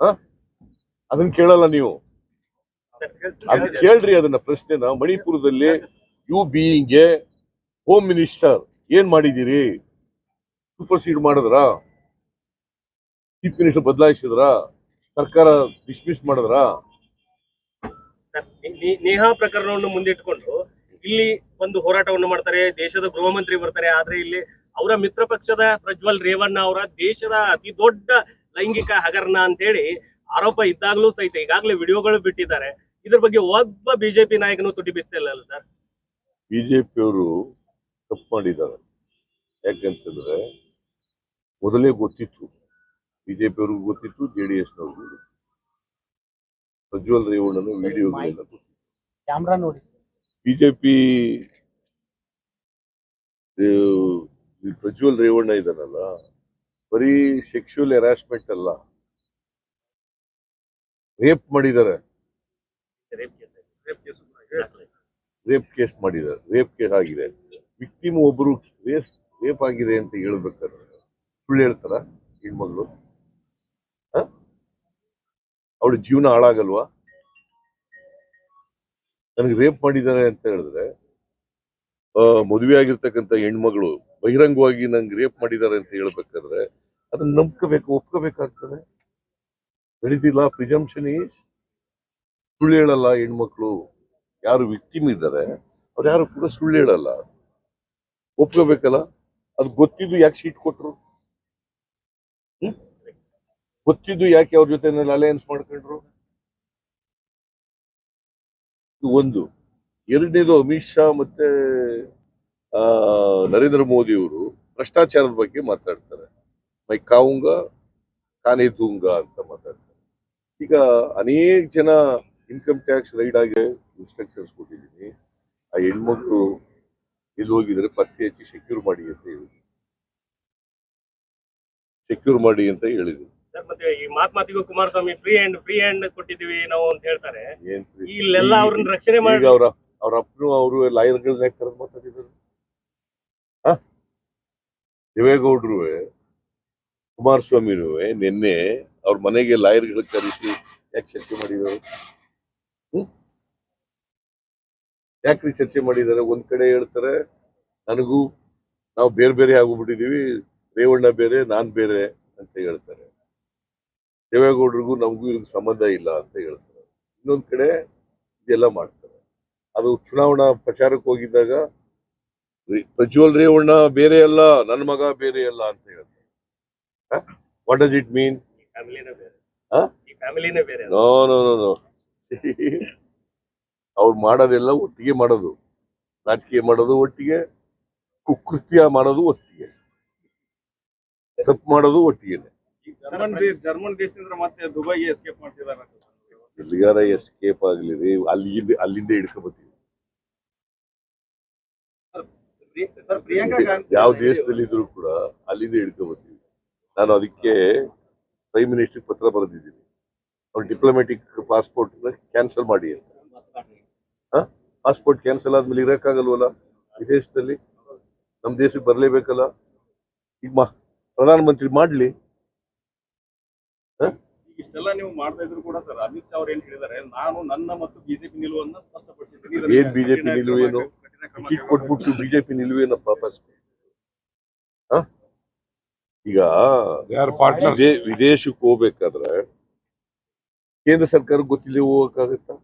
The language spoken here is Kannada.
ಅದನ್ನ ಕೇಳಲ್ಲ ನೀವು. ಅದ್ ಕೇಳ್ರಿ ಅದನ್ನ ಪ್ರಶ್ನೆನ. ಮಣಿಪುರದಲ್ಲಿ ಯು ಬೀಯಿಂಗ್ಗೆ ಹೋಮ್ ಮಿನಿಸ್ಟರ್ ಏನ್ ಮಾಡಿದ್ದೀರಿ ಸೂಪರ್ ಸೀಡ್ ಮಾಡಿದ್ರ? ಚೀಫ್ ಮಿನಿಸ್ಟರ್ ಬದಲಾಯಿಸಿದ್ರ? ಸರ್ಕಾರ ಡಿಸ್ಮಿಸ್ ಮಾಡಿದ್ರ? ನೇಹಾ ಪ್ರಕರಣವನ್ನು ಮುಂದಿಟ್ಕೊಂಡು ಇಲ್ಲಿ ಒಂದು ಹೋರಾಟವನ್ನು ಮಾಡ್ತಾರೆ, ದೇಶದ ಗೃಹ ಮಂತ್ರಿ ಬರ್ತಾರೆ, ಆದ್ರೆ ಇಲ್ಲಿ ಅವರ ಮಿತ್ರ ಪಕ್ಷದ ಪ್ರಜ್ವಲ್ ರೇವಣ್ಣ ಅವರ ದೇಶದ ಅತಿ ದೊಡ್ಡ ಲೈಂಗಿಕ ಹಗರಣ ಅಂತ ಹೇಳಿ ಆರೋಪ ಇದ್ದಾಗ್ಲೂ ಸಹಿತ ಈಗಾಗಲೇ ವಿಡಿಯೋಗಳು ಬಿಟ್ಟಿದ್ದಾರೆ. ಇದ್ರ ಬಗ್ಗೆ ಒಬ್ಬ ಬಿಜೆಪಿ ನಾಯಕನು ತುಟಿ ಬಿತ್ತಿಲ್ಲ ಸರ್. ಬಿಜೆಪಿಯವರು ತಪ್ಪು ಮಾಡಿದ್ದಾರೆ. ಯಾಕಂತಂದ್ರೆ ಮೊದಲೇ ಗೊತ್ತಿತ್ತು ಬಿಜೆಪಿಯವ್ರಿಗೂ ಗೊತ್ತಿತ್ತು ಜೆ ಡಿ ಎಸ್ನವ್ರಿಗೂ ಪ್ರಜ್ವಲ್ ರೇವಣ್ಣನ ವಿಡಿಯೋಗಳೆಲ್ಲ ಕ್ಯಾಮ್ರಾ ನೋಡಿ ಬಿಜೆಪಿ ಪ್ರಜ್ವಲ್ ರೇವಣ್ಣ ಇದಾನಲ್ಲ ಬರೀ ಸೆಕ್ಷುವಲ್ ಹೆರಾಸ್ಮೆಂಟ್ ಅಲ್ಲ. ರೇಪ್ ಮಾಡಿದ್ದಾರೆ. ರೇಪ್ ಕೇಸ್ ಮಾಡಿದ್ದಾರೆ. ರೇಪ್ ಕೇಸ್ ಆಗಿದೆ. ವಿಕ್ಟಿಮ್ ಒಬ್ರು ರೇಸ್ ರೇಪ್ ಆಗಿದೆ ಅಂತ ಹೇಳ್ಬೇಕಾದ್ರೆ ಸುಳ್ಳು ಹೇಳ್ತಾರ ಹೆಣ್ಮಗಳು? ಅವಳು ಜೀವನ ಹಾಳಾಗಲ್ವಾ? ನನಗೆ ರೇಪ್ ಮಾಡಿದ್ದಾರೆ ಅಂತ ಹೇಳಿದ್ರೆ ಮದುವೆ ಆಗಿರ್ತಕ್ಕಂಥ ಹೆಣ್ಮಗಳು ಬಹಿರಂಗವಾಗಿ ನಂಗೆ ರೇಪ್ ಮಾಡಿದ್ದಾರೆ ಅಂತ ಹೇಳ್ಬೇಕಾದ್ರೆ ಅದನ್ನ ನಂಬ್ಕೋಬೇಕು, ಒಪ್ಕೋಬೇಕಾಗ್ತದೆ. ನಡೀತಿಲ್ಲ ಪ್ರಿಜಂಪ್ಷನ್. ಸುಳ್ಳು ಹೇಳಲ್ಲ ಹೆಣ್ಮಕ್ಳು. ಯಾರು ವಿಕ್ಟಿಮ್ ಇದ್ದಾರೆ, ಅವ್ರು ಯಾರು ಕೂಡ ಸುಳ್ಳು ಹೇಳಲ್ಲ. ಒಪ್ಕೋಬೇಕಲ್ಲ? ಅದು ಗೊತ್ತಿದ್ದು ಯಾಕೆ ಸೀಟ್ ಕೊಟ್ರು? ಗೊತ್ತಿದ್ದು ಯಾಕೆ ಅವ್ರ ಜೊತೆ ಅಲಯನ್ಸ್ ಮಾಡ್ಕೊಂಡ್ರು? ಒಂದು. ಎರಡನೇದು ಅಮಿತ್ ಶಾ ಮತ್ತೆ ನರೇಂದ್ರ ಮೋದಿ ಅವರು ಭ್ರಷ್ಟಾಚಾರದ ಬಗ್ಗೆ ಮಾತಾಡ್ತಾರೆ. ಮೈ ಕಾವುಂಗ ಕಾನೆ ದೂಂಗ ಅಂತ ಮಾತಾಡ್ತಾರೆ. ಈಗ ಅನೇಕ ಜನ ಇನ್ಕಮ್ ಟ್ಯಾಕ್ಸ್ ರೈಡ್ ಆಗಿ ಇನ್ಸ್ಟ್ರಕ್ಷನ್ಸ್ ಕೊಟ್ಟಿದ್ದೀನಿ. ಆ ಹೆಣ್ಮಕ್ಳು ಇಲ್ಲಿ ಹೋಗಿದ್ರೆ ಪತ್ತೆ ಹಚ್ಚಿ ಸೆಕ್ಯೂರ್ ಮಾಡಿ ಅಂತ ಹೇಳಿದ್ರು ಸೆಕ್ಯೂರ್ ಮಾಡಿ ಅಂತ ಹೇಳಿದ್ರು ಮತ್ತೆ ಈ ಮಾತ್ ಮಾತಿಗೂ Kumaraswamy free hand free hand ಕೊಟ್ಟಿದೀವಿ ನಾವು ಅಂತ ಹೇಳ್ತಾರೆ. ಇಲ್ಲೆಲ್ಲ ಅವ್ರನ್ನ ರಕ್ಷಣೆ ಮಾಡಿ ಅವ್ರ ಅವ್ರ ಅಪ್ಪನು ಅವರು ಲಾಯರ್ಗಳನ್ನ ಕರೆದು ಮಾತಾಡಿದ್ರು ಹಾ? ದೇವೇಗೌಡರು ಕುಮಾರಸ್ವಾಮಿನೂ ನಿನ್ನೆ ಅವ್ರ ಮನೆಗೆ ಲಾಯರ್ಗಳ ಕರೆಸಿ ಯಾಕೆ ಚರ್ಚೆ ಮಾಡಿದ್ರು ಯಾಕ್ರಿ ಚರ್ಚೆ ಮಾಡಿದ್ದಾರೆ? ಒಂದ್ ಕಡೆ ಹೇಳ್ತಾರೆ, ನನಗೂ ನಾವು ಬೇರೆ ಬೇರೆ ಆಗೋಗ್ಬಿಟ್ಟಿದೀವಿ, ರೇವಣ್ಣ ಬೇರೆ, ನಾನ್ ಬೇರೆ ಅಂತ ಹೇಳ್ತಾರೆ. ದೇವೇಗೌಡರಿಗೂ ನಮಗೂ ಇವ್ರಿಗೆ ಸಂಬಂಧ ಇಲ್ಲ ಅಂತ ಹೇಳ್ತಾರೆ. ಇನ್ನೊಂದ್ ಕಡೆ ಇದೆಲ್ಲ ಮಾಡ್ತಾರೆ. ಅದು ಚುನಾವಣಾ ಪ್ರಚಾರಕ್ಕೆ ಹೋಗಿದ್ದಾಗ ಪ್ರಜ್ವಲ್ ರೇವಣ್ಣ ಬೇರೆ ಅಲ್ಲ ನನ್ನ ಮಗ ಬೇರೆ ಅಲ್ಲ ಅಂತ ಹೇಳ್ತಾರೆ what does it mean no no no no ಅವ್ರು ಮಾಡೋದೆಲ್ಲ ಒಟ್ಟಿಗೆ ಮಾಡೋದು. ರಾಜಕೀಯ ಮಾಡೋದು ಒಟ್ಟಿಗೆ ಕುಕೃತ್ಯ ಮಾಡೋದು ಒಟ್ಟಿಗೆ. ತಪ್ಪು ಮಾಡೋದು ಒಟ್ಟಿಗೆ ಜರ್ಮನ್ ದೇಶದಿಂದ ಮತ್ತೆ ದುಬೈಗೆ ಎಸ್ಕೇಪ್ ಮಾಡ್ತಿದ್ದಾರೆ ಎಲ್ಲಿಗಾರ ಎಸ್ಕೇಪ್ ಆಗಲಿ ರೀ ಅಲ್ಲಿಂದ ಅಲ್ಲಿಂದ ಹಿಡ್ಕೊಬತ್ತೀವಿ ಯಾವ ದೇಶದಲ್ಲಿ ಇದ್ರು ಕೂಡ ಅಲ್ಲಿಂದ ಹಿಡ್ಕೊಬತ್ತೀವಿ ನಾನು ಅದಕ್ಕೆ ಪ್ರೈಮ್ ಮಿನಿಸ್ಟರ್ ಪತ್ರ ಬರೆದಿದ್ದೀನಿ. ಅವ್ರು ಡಿಪ್ಲೊಮ್ಯಾಟಿಕ್ ಪಾಸ್ಪೋರ್ಟ್ ಕ್ಯಾನ್ಸಲ್ ಮಾಡಿ ಅಂತ. ಪಾಸ್ಪೋರ್ಟ್ ಕ್ಯಾನ್ಸಲ್ ಆದ್ಮೇಲೆ ಇರೋಕ್ಕಾಗಲ್ವಲ್ಲ? ವಿದೇಶದಲ್ಲಿ? ನಮ್ಮ ದೇಶಕ್ಕೆ ಬರಲೇಬೇಕಲ್ಲ? ಈಗ ಮಾ ಪ್ರಧಾನಮಂತ್ರಿ ಮಾಡ್ಲಿ. ಇಷ್ಟೆಲ್ಲ ನೀವು ಮಾಡ್ತಾ ಇದ್ರು ಕೂಡ ಸರ್ ಅಮಿತ್ ಶಾ ಅವ್ರು ಏನ್ ಹೇಳಿದ್ದಾರೆ ನಾನು ನನ್ನ ಮತ್ತು ಬಿಜೆಪಿ ನಿಲುವನ್ನ ಸ್ಪಷ್ಟಪಡಿಸಿದ್ದೀನಿ ಏನ್ BJP ನಿಲುವೇನು? ಟಿಕೆಟ್ ಕೊಟ್ಬಿಟ್ಟು ಬಿಜೆಪಿ ನಿಲುವೇನಪ್ಪ ಹ? ಈಗ. ವಿದೇಶಕ್ಕೆ ಹೋಗ್ಬೇಕಾದ್ರೆ ಕೇಂದ್ರ ಸರ್ಕಾರ ಗೊತ್ತಿಲ್ಲ ಹೋಗಕ್ಕಾಗತ್ತಾ